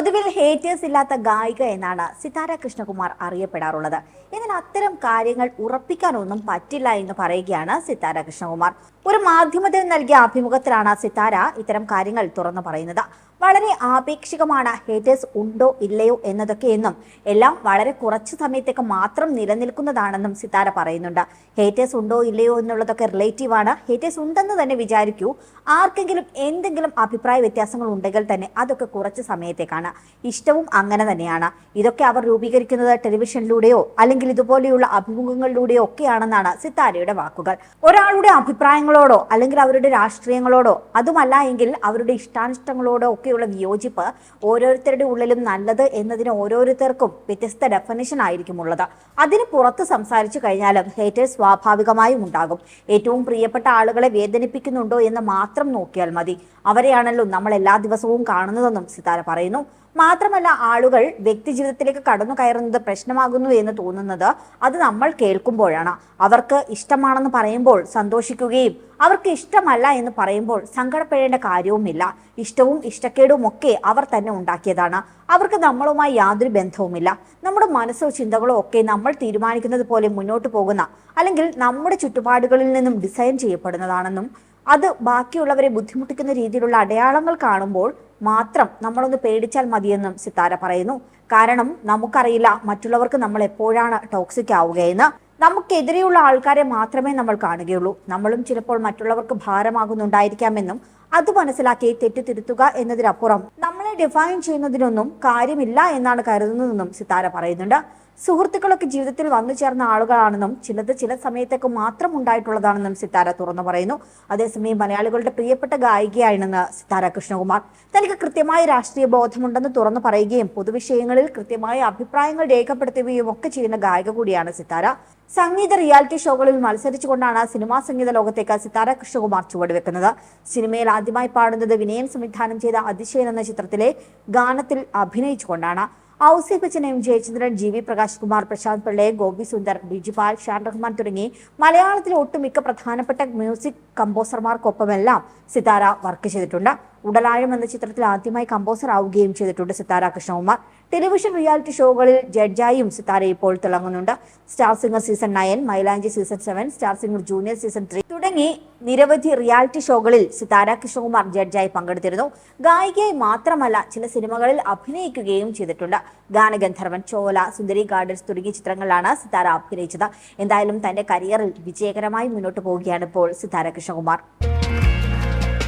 പൊതുവിൽ ഹേറ്റേഴ്സ് ഇല്ലാത്ത ഗായിക എന്നാണ് സിതാര കൃഷ്ണകുമാർ അറിയപ്പെടാറുള്ളത്. എന്നാൽ അത്തരം കാര്യങ്ങൾ ഉറപ്പിക്കാനൊന്നും പറ്റില്ല എന്ന് പറയുകയാണ് സിതാര കൃഷ്ണകുമാർ. ഒരു മാധ്യമത്തിന് നൽകിയ അഭിമുഖത്തിലാണ് സിതാര ഇത്തരം കാര്യങ്ങൾ തുറന്നു പറയുന്നത്. വളരെ ആപേക്ഷികമാണ് ഹേറ്റേഴ്സ് ഉണ്ടോ ഇല്ലയോ എന്നതൊക്കെ എന്നും എല്ലാം വളരെ കുറച്ച് സമയത്തേക്ക് മാത്രം നിലനിൽക്കുന്നതാണെന്നും സിതാര പറയുന്നുണ്ട്. ഹേറ്റേഴ്സ് ഉണ്ടോ ഇല്ലയോ എന്നുള്ളതൊക്കെ റിലേറ്റീവ് ആണ്. ഹേറ്റേഴ്സ് ഉണ്ടെന്ന് തന്നെ വിചാരിക്കൂ. ആർക്കെങ്കിലും എന്തെങ്കിലും അഭിപ്രായ വ്യത്യാസങ്ങൾ ഉണ്ടെങ്കിൽ തന്നെ അതൊക്കെ കുറച്ച് സമയത്തേക്കാണ്. ഇഷ്ടവും അങ്ങനെ തന്നെയാണ്. ഇതൊക്കെ അവർ രൂപീകരിക്കുന്നത് ടെലിവിഷനിലൂടെയോ അല്ലെങ്കിൽ ഇതുപോലെയുള്ള അഭിമുഖങ്ങളിലൂടെയോ ഒക്കെയാണെന്നാണ് സിത്താരയുടെ വാക്കുകൾ. ഒരാളുടെ അഭിപ്രായങ്ങളോടോ അല്ലെങ്കിൽ അവരുടെ രാഷ്ട്രീയങ്ങളോടോ അതുമല്ല എങ്കിൽ അവരുടെ ഇഷ്ടാനിഷ്ടങ്ങളോടോ ഒക്കെയുള്ള വിയോജിപ്പ് ഓരോരുത്തരുടെ ഉള്ളിലും നല്ലത് എന്നതിന് ഓരോരുത്തർക്കും വ്യത്യസ്ത ഡെഫിനിഷൻ ആയിരിക്കും ഉള്ളത്. അതിന് പുറത്ത് സംസാരിച്ചു കഴിഞ്ഞാലും ഹേറ്റേഴ്സ് സ്വാഭാവികമായും ഉണ്ടാകും. ഏറ്റവും പ്രിയപ്പെട്ട ആളുകളെ വേദനിപ്പിക്കുന്നുണ്ടോ എന്ന് മാത്രം നോക്കിയാൽ മതി. അവരെയാണല്ലോ നമ്മൾ എല്ലാ ദിവസവും കാണുന്നതെന്നും സിതാര പറയുന്നു. മാത്രമല്ല ആളുകൾ വ്യക്തി ജീവിതത്തിലേക്ക് കടന്നു കയറുന്നത് പ്രശ്നമാകുന്നു എന്ന് തോന്നുന്നത് അത് നമ്മൾ കേൾക്കുമ്പോഴാണ്. അവർക്ക് ഇഷ്ടമാണെന്ന് പറയുമ്പോൾ സന്തോഷിക്കുകയും അവർക്ക് ഇഷ്ടമല്ല എന്ന് പറയുമ്പോൾ സങ്കടപ്പെടേണ്ട കാര്യവുമില്ല. ഇഷ്ടവും ഇഷ്ടക്കേടും ഒക്കെ അവർ തന്നെ ഉണ്ടാക്കിയതാണ്. അവർക്ക് നമ്മളുമായി യാതൊരു ബന്ധവുമില്ല. നമ്മുടെ മനസ്സോ ചിന്തകളോ ഒക്കെ നമ്മൾ തീരുമാനിക്കുന്നത് പോലെ മുന്നോട്ട് പോകുന്ന അല്ലെങ്കിൽ നമ്മുടെ ചുറ്റുപാടുകളിൽ നിന്നും ഡിസൈൻ ചെയ്യപ്പെടുന്നതാണെന്നും അത് ബാക്കിയുള്ളവരെ ബുദ്ധിമുട്ടിക്കുന്ന രീതിയിലുള്ള അടയാളങ്ങൾ കാണുമ്പോൾ മാത്രം നമ്മളൊന്ന് പേടിച്ചാൽ മതിയെന്നും സിത്താര പറയുന്നു. കാരണം നമുക്കറിയില്ല മറ്റുള്ളവർക്ക് നമ്മൾ എപ്പോഴാണ് ടോക്സിക് ആവുകയെന്ന്. നമുക്കെതിരെയുള്ള ആൾക്കാരെ മാത്രമേ നമ്മൾ കാണുകയുള്ളൂ. നമ്മളും ചിലപ്പോൾ മറ്റുള്ളവർക്ക് ഭാരമാകുന്നുണ്ടായിരിക്കാമെന്നും അത് മനസ്സിലാക്കി തെറ്റ് തിരുത്തുക എന്നതിനപ്പുറം നമ്മളെ ഡിഫൈൻ ചെയ്യുന്നതിനൊന്നും കാര്യമില്ല എന്നാണ് കരുതുന്നതെന്നും സിത്താര പറയുന്നുണ്ട്. സുഹൃത്തുക്കളൊക്കെ ജീവിതത്തിൽ വന്നു ചേർന്ന ആളുകളാണെന്നും ചിലത് ചില സമയത്തേക്ക് മാത്രം ഉണ്ടായിട്ടുള്ളതാണെന്നും സിത്താര തുറന്നു പറയുന്നു. അതേസമയം മലയാളികളുടെ പ്രിയപ്പെട്ട ഗായികയാണെന്ന് സിത്താര കൃഷ്ണകുമാർ. തനിക്ക് കൃത്യമായ രാഷ്ട്രീയ ബോധമുണ്ടെന്ന് തുറന്നു പറയുകയും പൊതുവിഷയങ്ങളിൽ കൃത്യമായ അഭിപ്രായങ്ങൾ രേഖപ്പെടുത്തുകയും ഒക്കെ ചെയ്യുന്ന ഗായിക കൂടിയാണ് സിത്താര. സംഗീത റിയാലിറ്റി ഷോകളിൽ മത്സരിച്ചുകൊണ്ടാണ് സിനിമാ സംഗീത ലോകത്തേക്ക് സിത്താര കൃഷ്ണകുമാർ ചുവടുവെക്കുന്നത്. സിനിമയിൽ ആദ്യമായി പാടുന്നത് വിനയൻ സംവിധാനം ചെയ്ത അതിശയൻ എന്ന ചിത്രത്തിലെ ഗാനത്തിൽ അഭിനയിച്ചുകൊണ്ടാണ്. Ouseppachan M Jayachandran G V Prakash Kumar Prashant Pillai Gopi Sundar Bijibal Shaan Rahman തുടങ്ങി മലയാളത്തിലെ ഒട്ടുമിക്ക പ്രധാനപ്പെട്ട മ്യൂസിക് കമ്പോസർമാർക്കൊപ്പമെല്ലാം സിതാര വർക്ക് ചെയ്തിട്ടുണ്ട്. ഉടലാഴം എന്ന ചിത്രത്തിൽ ആദ്യമായി കമ്പോസർ ആവുകയും ചെയ്തിട്ടുണ്ട് സിത്താര കൃഷ്ണകുമാർ. ടെലിവിഷൻ റിയാലിറ്റി ഷോകളിൽ ജഡ്ജായും സിത്താര ഇപ്പോൾ തിളങ്ങുന്നുണ്ട്. Star singer season nine Mylanchi season seven star singer junior season three തുടങ്ങി നിരവധി റിയാലിറ്റി ഷോകളിൽ സിത്താര കൃഷ്ണകുമാർ ജഡ്ജായി പങ്കെടുത്തിരുന്നു. ഗായികയായി മാത്രമല്ല ചില സിനിമകളിൽ അഭിനയിക്കുകയും ചെയ്തിട്ടുണ്ട്. ഗാനഗന്ധർവൻ ചോല സുന്ദരി ഗാർഡൻസ് തുടങ്ങിയ ചിത്രങ്ങളിലാണ് സിത്താര അഭിനയിച്ചത്. എന്തായാലും തന്റെ കരിയറിൽ വിജയകരമായി മുന്നോട്ട് പോവുകയാണ് ഇപ്പോൾ സിത്താര കൃഷ്ണകുമാർ.